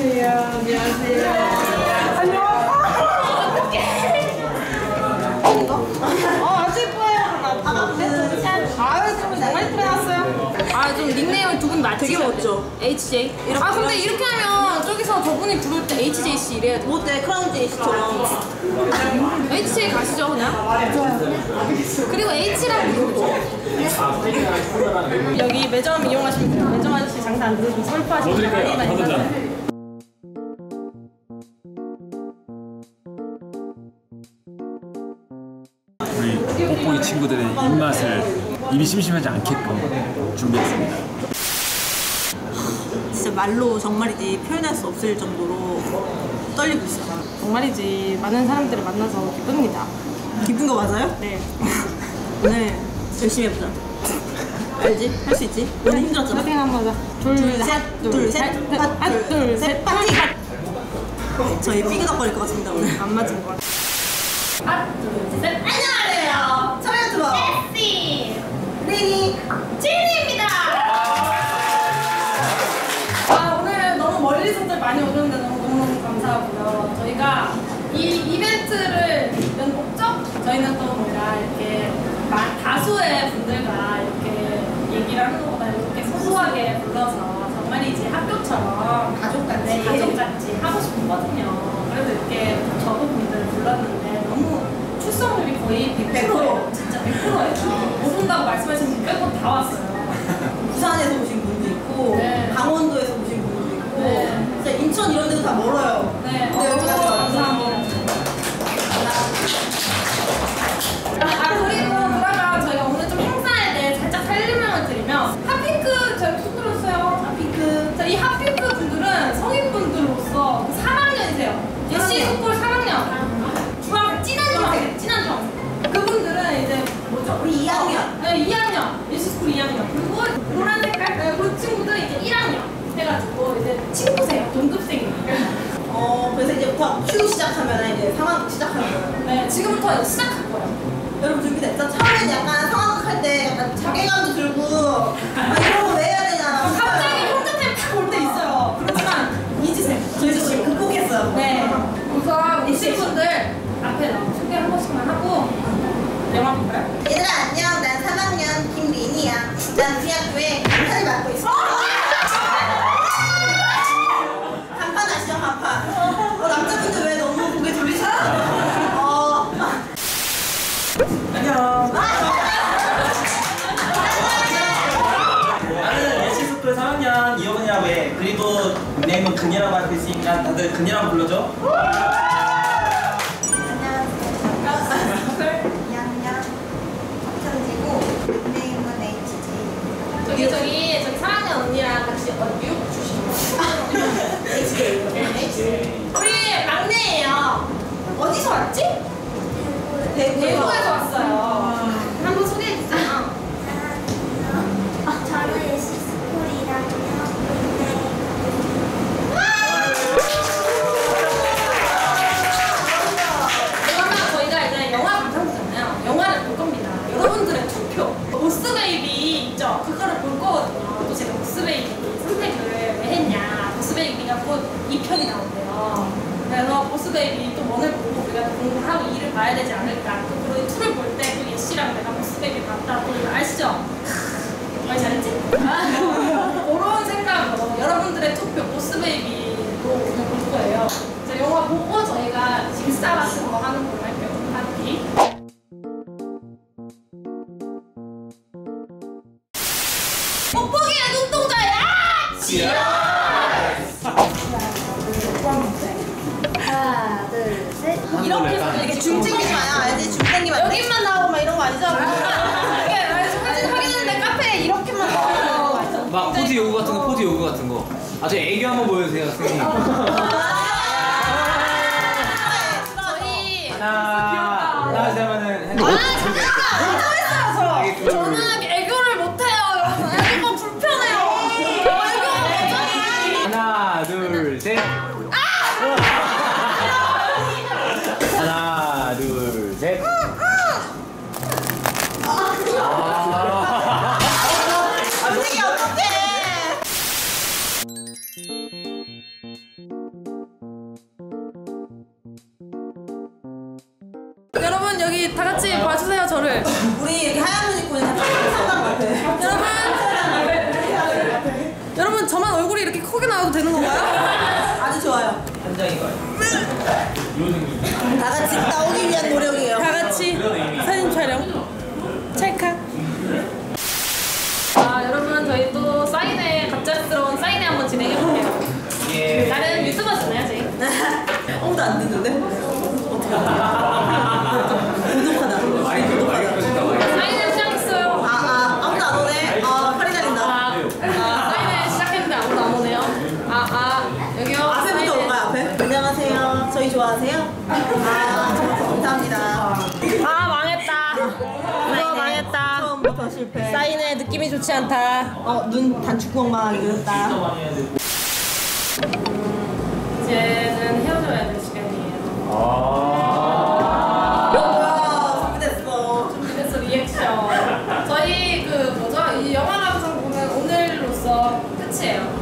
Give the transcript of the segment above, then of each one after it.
안녕하세요. 안녕하세요. 안녕. 어, 아주 예뻐요. 하나, 둘, 셋. 아유, 좀 정말 예쁘게 나왔어요. 아 좀 닉네임 두분 맞지? 되게 멋져. HJ. 아 근데 이렇게 하면 저기서 저분이 부를 때 HJ 씨 이래야 돼. 못돼 크라운 제이씨처럼. HJ 가시죠 그냥. 그리고 H랑 부르고. 여기 매점 이용하시면 돼요. 매점 아저씨 장사 안 되고 설파하시면 많이 많이 사세요. 우리 뽁뽁이 친구들의 입맛을 입이 심심하지 않게끔 준비했습니다. 진짜 말로 정말이지 표현할 수 없을 정도로 떨리고 있어. 정말이지 많은 사람들을 만나서 기쁩니다. 기쁜 거 맞아요? 네. 오늘 열심히 해보자. 알지? 할 수 있지? 오늘 힘들었잖아. 파이팅 한번 하자. 둘, 둘, 셋, 셋, 둘, 둘, 셋, 핫, 한, 둘, 셋, 파이팅! 저희 삐그덕거릴 것 같습니다 오늘. 안 맞은 거 같아. 안녕하 이 이벤트를 연 목적? 저희는 또 뭔가 이렇게 마- 다수의 분들과 이렇게 얘기를 하는 것보다 이렇게 소소하게 불러서 정말이지 학교처럼 가족같이, 가족같이 하고 싶었거든요. 그래서 이렇게 저분들 불렀는데 너무 출석률이 거의 100%, 진짜 100%예요. 못 온다고 말씀하신 분 빼고 다 왔어요. 부산에서 오신 분도 있고 네. 강원도에서 오신 분도 있고 네. 진짜 인천 이런 데도 다 멀어요. 네, 우리 2학년. 네, 2학년. 예시 스쿨 2학년. 그리고 노란 색깔, 네, 그 친구들 이제 1학년. 해가지고 이제 친구세요. 동급생이에요. 어 그래서 이제부터 Q 시작하면 이제 상황 시작하는 거예요. 네, 지금부터 이제 시작할 거예요. 여러분 준비됐죠? 처음에는 약간 상황극 할 때 약간 자괴감도 들고 아 이런 거 왜 해야 되냐 갑자기 혼자 타임 탁올 때 있어요. 그렇지만 잊으세요. 저희도 지금 극복했어요. 네. 우선 우리 친구들 앞에 나와 그리고 닉네임은 근이라고 알고 있으니까 다들 근이라고 불러줘. 안녕하세요. 2학년 박현지고 닉네임은 HJ. 저기 저기 저기 사랑하는 언니랑 같이 어, 주시고 우리 막내예요. 어디서 왔지? 대구 투표 보스베이비로 오늘 볼 거예요. 자, 영화 보고 저희가 식사 같은 거 하는 걸로 할게요. 파티. 뽁뽁이의 눈동자야! 하나, 둘, 셋. 이렇게 해서 이게 줌 땡기지 마요 알지? 줌 땡기면. 여기만 나오고 막 이런 거 아니죠? 아주 애교 한번 보여주세요, 선생님. 저희 하나, 하나, 셋 하면은 아 크게 나와도 되는 건가요? 아주 좋아요. 현장인 거예요. 다 같이 나오기 위한 노력이에요. 다 같이 사진 촬영 찰칵 아 여러분 저희 또 사인회 갑작스러운 사인회 한번 진행해 볼게요 예. 나는 유튜버잖아요 저희 아무도 안 듣는데? 아, 감사합니다. 아 망했다 이거 망했다 처음부터 실패. 사인회 느낌이 좋지 않다 어, 눈 단축구멍만 늘었다. 이제는 헤어져야 될 시간이에요 뭐야, 준비됐어. 준비됐어 리액션 저희 그 뭐죠 이 영화 감상부는 오늘로써 끝이에요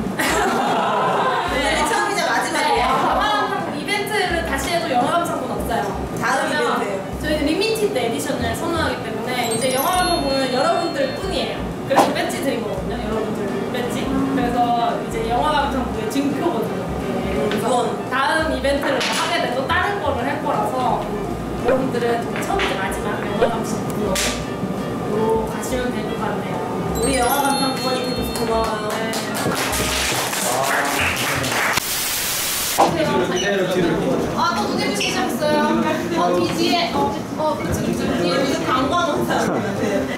거거든요 여러분들 배지 그래서 이제 영화 감상부의 증표거든요 이게. 다음 이벤트를 더 하게 돼도 다른 거를 할 거라서 여러분들은 처음이자 마지막 영화 감상부로 가시면 될 것 같네요 우리 영화 감상 부원이 돼줘서 고마워요. 네. 아, 또 눈에 띄기 시작했어요. 어, 뒤지에, 어, 어, 그렇지, 그렇지. 뒤에 온 사람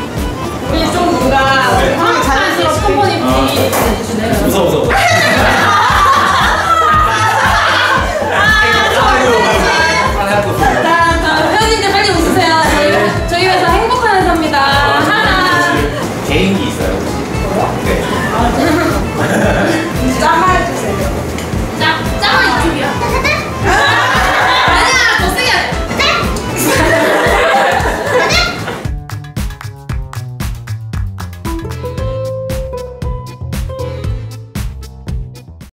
무서워 무서워.